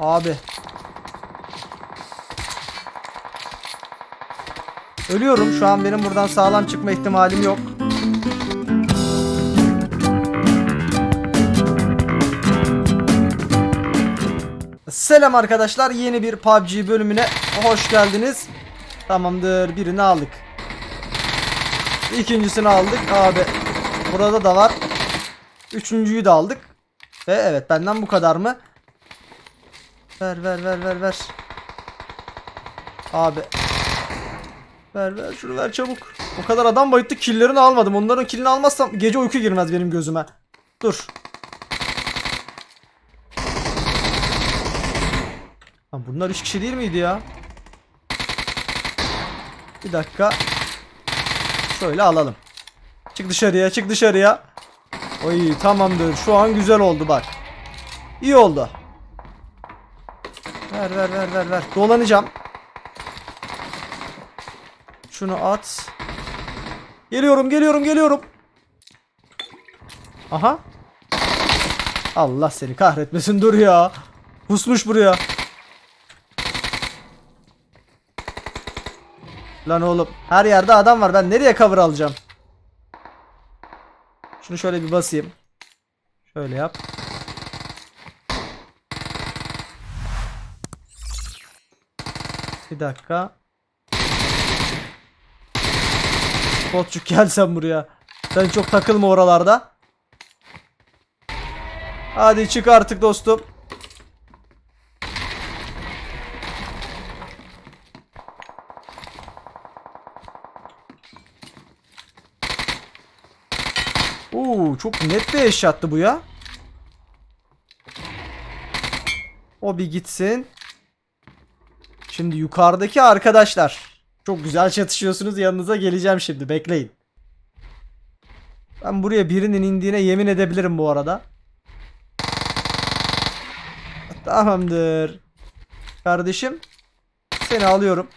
Abi. Ölüyorum. Şu an benim buradan sağlam çıkma ihtimalim yok. Selam arkadaşlar. Yeni bir PUBG bölümüne hoş geldiniz. Tamamdır. Birini aldık. İkincisini aldık. Abi. Burada da var. Üçüncüyü de aldık. Ve evet benden bu kadar mı? Ver ver ver ver ver. Abi. Ver ver şunu ver çabuk. O kadar adam bayıttı killerini almadım. Onların killini almazsam gece uyku girmez benim gözüme. Dur. Lan bunlar 3 kişi değil miydi ya? Bir dakika. Şöyle alalım. Çık dışarıya çık dışarıya. Oy tamamdır. Şu an güzel oldu bak. İyi oldu. Ver ver ver ver ver. Dolanacağım. Şunu at. Geliyorum geliyorum geliyorum. Aha. Allah seni kahretmesin dur ya. Pusmuş buraya. Lan oğlum her yerde adam var. Ben nereye cover alacağım? Şunu şöyle bir basayım. Şöyle yap. Bir dakika. Botçuk gel sen buraya. Sen çok takılma oralarda. Hadi çık artık dostum. Oo, çok net bir eşyattı bu ya. O bir gitsin. Şimdi yukarıdaki arkadaşlar. Çok güzel çatışıyorsunuz. Yanınıza geleceğim şimdi. Bekleyin. Ben buraya birinin indiğine yemin edebilirim bu arada. Tamamdır. Kardeşim. Seni alıyorum.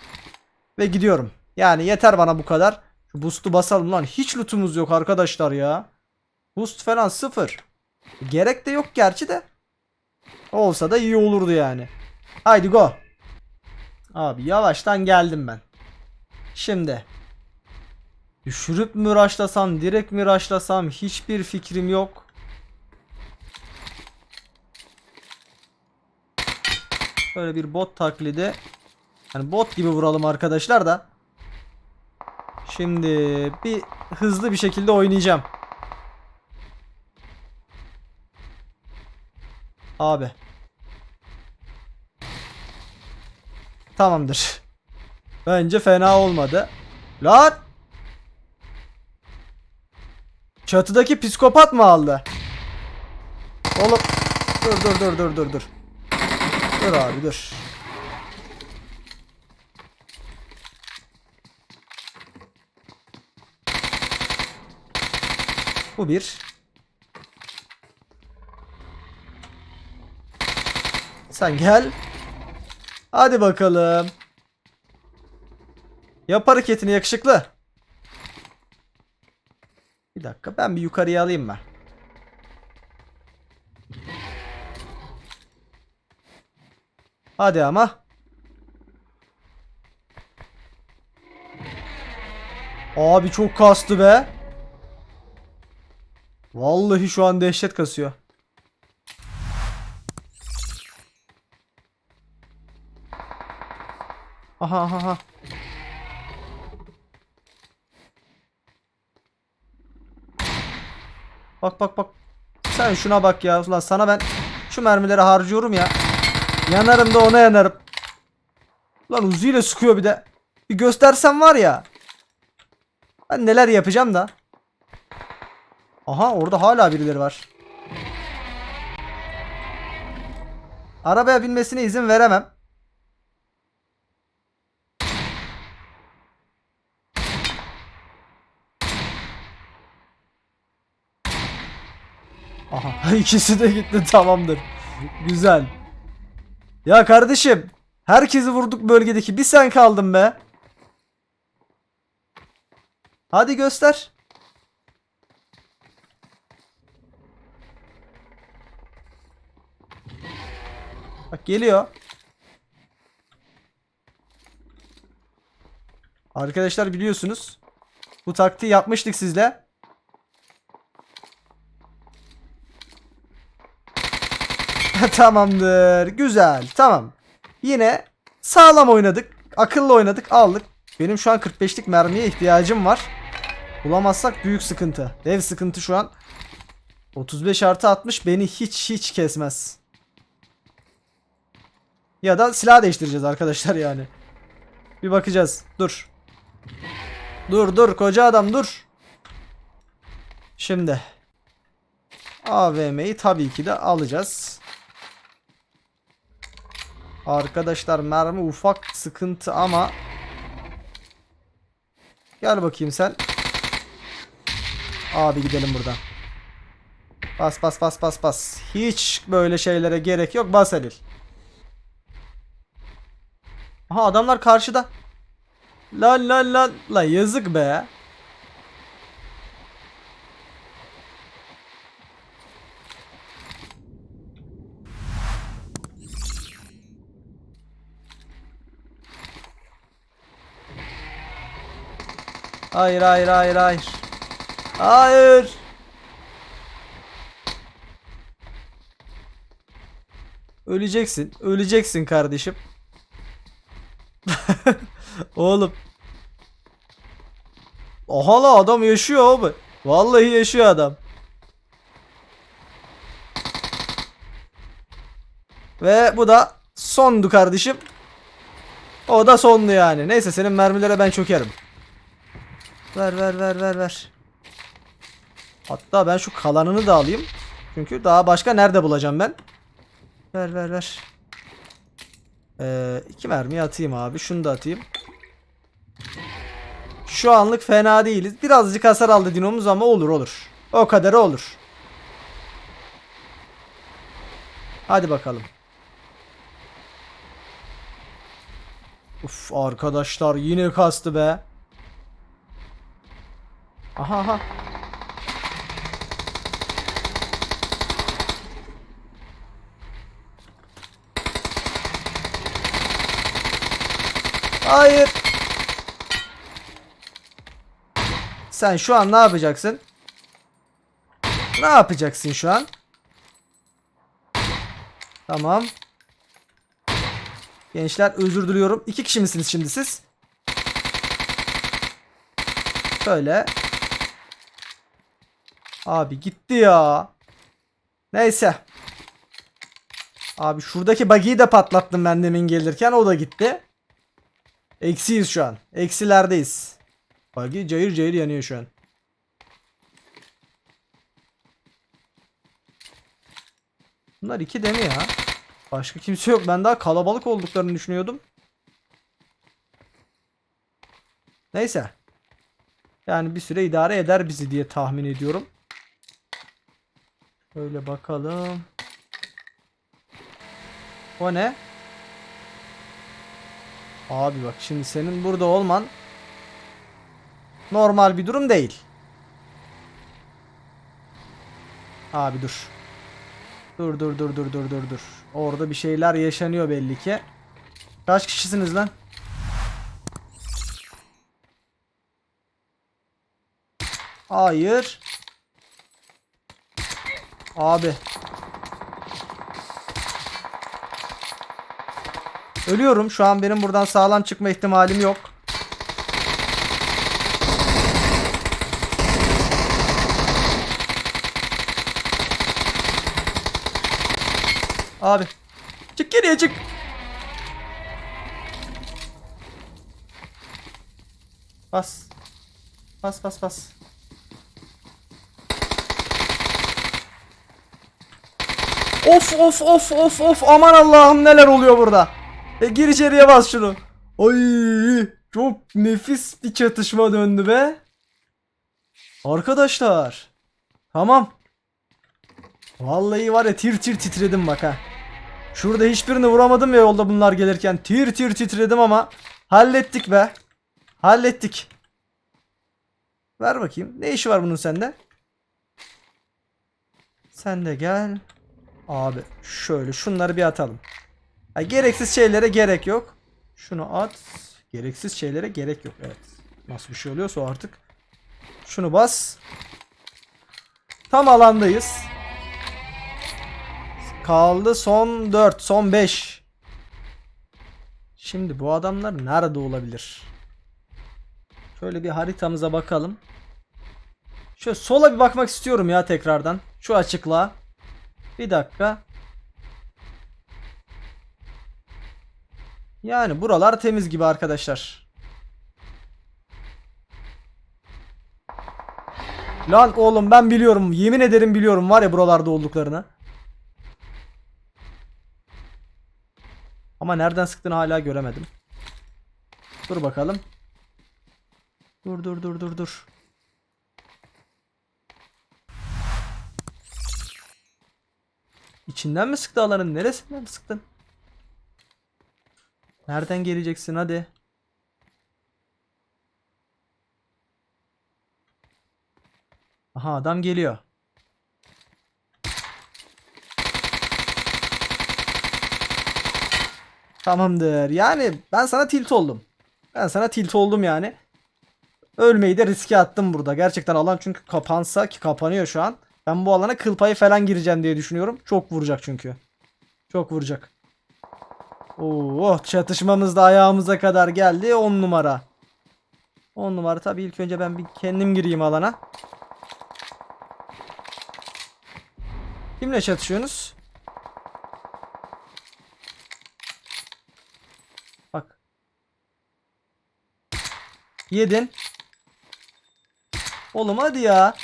Ve gidiyorum. Yani yeter bana bu kadar. Şu boost'u basalım lan. Hiç lootumuz yok arkadaşlar ya. Boost falan sıfır. Gerek de yok gerçi de. Olsa da iyi olurdu yani. Haydi go. Abi yavaştan geldim ben. Şimdi. Düşürüp mü raşlasam, direkt mi raşlasam hiçbir fikrim yok. Böyle bir bot taklidi. Yani bot gibi vuralım arkadaşlar da. Şimdi bir hızlı bir şekilde oynayacağım. Abi. Tamamdır. Bence fena olmadı. Lan! Çatıdaki psikopat mı aldı? Oğlum. Dur dur dur dur dur dur. Dur abi dur. Bu bir. Sen gel. Hadi bakalım. Yap hareketini yakışıklı. Bir dakika ben bir yukarıya alayım ben. Hadi ama. Abi çok kastı be. Vallahi şu an dehşet kasıyor. Aha aha aha. Bak bak bak. Sen şuna bak ya. Ulan sana ben şu mermileri harcıyorum ya. Yanarım da ona yanarım. Lan Uzi ile sıkıyor bir de. Bir göstersem var ya. Ben neler yapacağım da. Aha orada hala birileri var. Arabaya binmesine izin veremem. Aha ikisi de gitti tamamdır. Güzel. Ya kardeşim herkesi vurduk bölgedeki bir sen kaldın be. Hadi göster. Bak geliyor. Arkadaşlar biliyorsunuz. Bu taktiği yapmıştık sizle. Tamamdır. Güzel. Tamam. Yine sağlam oynadık. Akıllı oynadık. Aldık. Benim şu an 45'lik mermiye ihtiyacım var. Bulamazsak büyük sıkıntı. Dev sıkıntı şu an. 35 artı 60 beni hiç hiç kesmez. Ya da silah değiştireceğiz arkadaşlar yani. Bir bakacağız. Dur. Dur dur koca adam dur. Şimdi. AVM'yi tabii ki de alacağız. Arkadaşlar mermi ufak sıkıntı ama Gel bakayım sen. Abi gidelim buradan. Bas bas bas bas bas. Hiç böyle şeylere gerek yok. Bas Halil. Aha adamlar karşıda. Lan lan lan. La yazık be. Hayır hayır hayır hayır. Hayır. Öleceksin. Öleceksin kardeşim. Oğlum. Oha la adam yaşıyor abi. Vallahi yaşıyor adam. Ve bu da sondu kardeşim. O da sondu yani. Neyse senin mermilere ben çökerim. Ver ver ver ver ver. Hatta ben şu kalanını da alayım. Çünkü daha başka nerede bulacağım ben? Ver ver ver. Ee, iki mermi atayım abi. Şunu da atayım. Şu anlık fena değiliz. Birazcık hasar aldı dinomuz ama olur olur. O kadarı olur. Hadi bakalım. Uf arkadaşlar yine kastı be. Aha aha. Hayır. Sen şu an ne yapacaksın? Ne yapacaksın şu an? Tamam. Gençler özür diliyorum. İki kişi misiniz şimdi siz? Şöyle. Abi gitti ya. Neyse. Abi şuradaki buggy'yi de patlattım ben demin gelirken o da gitti. Eksiyiz şu an. Eksilerdeyiz. Buggy cayır cayır yanıyor şu an. Bunlar iki değil mi ya? Başka kimse yok. Ben daha kalabalık olduklarını düşünüyordum. Neyse. Yani bir süre idare eder bizi diye tahmin ediyorum. Öyle bakalım. O ne? Abi bak şimdi senin burada olman normal bir durum değil. Abi dur. Dur dur dur dur dur dur dur. Orada bir şeyler yaşanıyor belli ki. Kaç kişisiniz lan? Hayır. Abi. Ölüyorum. Şu an benim buradan sağlam çıkma ihtimalim yok. Abi. Çık geriye çık. Bas. Bas bas bas. Of of of of of aman Allah'ım neler oluyor burada. E gir içeriye bas şunu. Ay çok nefis bir çatışma döndü be. Arkadaşlar. Tamam. Vallahi var ya tir tir titredim bak ha. Şurada hiçbirini vuramadım ya yolda bunlar gelirken. Tir tir titredim ama hallettik be. Hallettik. Ver bakayım. Ne işi var bunun sende? Sen de gel. Abi şöyle şunları bir atalım. Ya gereksiz şeylere gerek yok. Şunu at. Gereksiz şeylere gerek yok. Evet. Nasıl bir şey oluyorsa artık. Şunu bas. Tam alandayız. Kaldı son 4, son 5. Şimdi bu adamlar nerede olabilir? Şöyle bir haritamıza bakalım. Şöyle sola bir bakmak istiyorum ya tekrardan. Şu açıklığa. Bir dakika. Yani buralar temiz gibi arkadaşlar. Lan oğlum ben biliyorum. Yemin ederim biliyorum var ya buralarda olduklarını. Ama nereden sıktığını hala göremedim. Dur bakalım. Dur dur dur dur dur. İçinden mi sıktı alanın? Neresinden sıktın? Nereden geleceksin hadi. Aha adam geliyor. Tamamdır. Yani ben sana tilt oldum. Ben sana tilt oldum yani. Ölmeyi de riske attım burada. Gerçekten alan çünkü kapansa ki kapanıyor şu an. Ben bu alana kıl payı falan gireceğim diye düşünüyorum. Çok vuracak çünkü. Çok vuracak. Oo, çatışmamız da ayağımıza kadar geldi. 10 numara. 10 numara. Tabii ilk önce ben bir kendim gireyim alana. Kimle çatışıyorsunuz? Bak. Yedin. Oğlum hadi ya.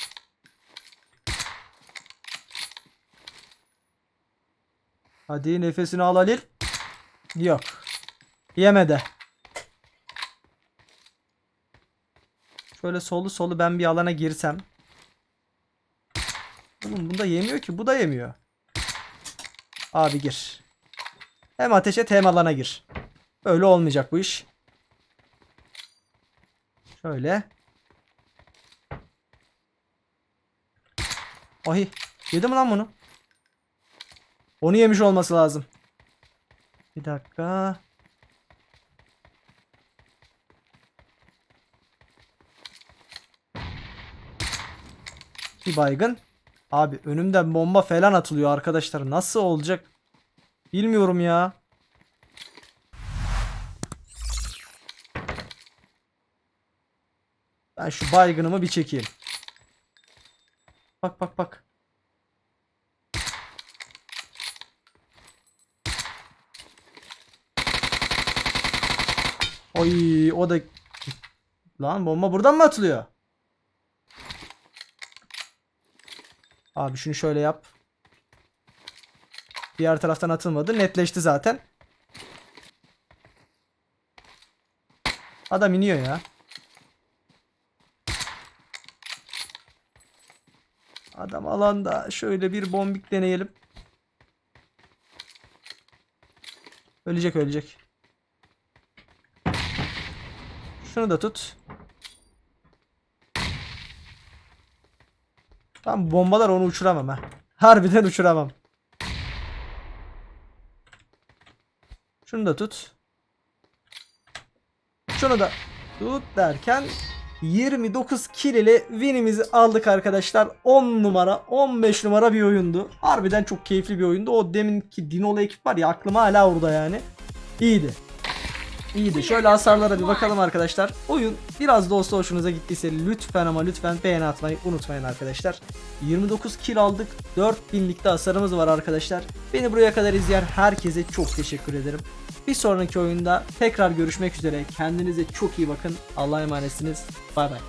Hadi nefesini al Halil. Yok. Yemedi. Şöyle solu solu ben bir alana girsem. Oğlum bunda yemiyor ki. Bu da yemiyor. Abi gir. Hem ateş et hem alana gir. Öyle olmayacak bu iş. Şöyle. Ay. Yedi mi lan bunu? Onu yemiş olması lazım. Bir dakika. Bir baygın. Abi önümden bomba falan atılıyor arkadaşlar. Nasıl olacak? Bilmiyorum ya. Ben şu baygınımı bir çekeyim. Bak bak bak. Oy o da Lan bomba buradan mı atılıyor? Abi şunu şöyle yap. Diğer taraftan atılmadı. Netleşti zaten. Adam iniyor ya. Adam alanda. Şöyle bir bombik deneyelim. Ölecek ölecek. Şunu da tut. Tam bombalar onu uçuramam ha. Harbiden uçuramam. Şunu da tut. Şunu da tut derken 29 kill ile winimizi aldık arkadaşlar. 10 numara 15 numara bir oyundu. Harbiden çok keyifli bir oyundu. O deminki Dinolo ekip var ya aklıma hala orada yani. İyiydi. İyiydi. Şöyle hasarlara bir bakalım arkadaşlar. Oyun biraz da olsa hoşunuza gittiyse lütfen ama lütfen beğeni atmayı unutmayın arkadaşlar. 29 kill aldık. 4000'likte hasarımız var arkadaşlar. Beni buraya kadar izleyen herkese çok teşekkür ederim. Bir sonraki oyunda tekrar görüşmek üzere. Kendinize çok iyi bakın. Allah'a emanetsiniz. Bay bay.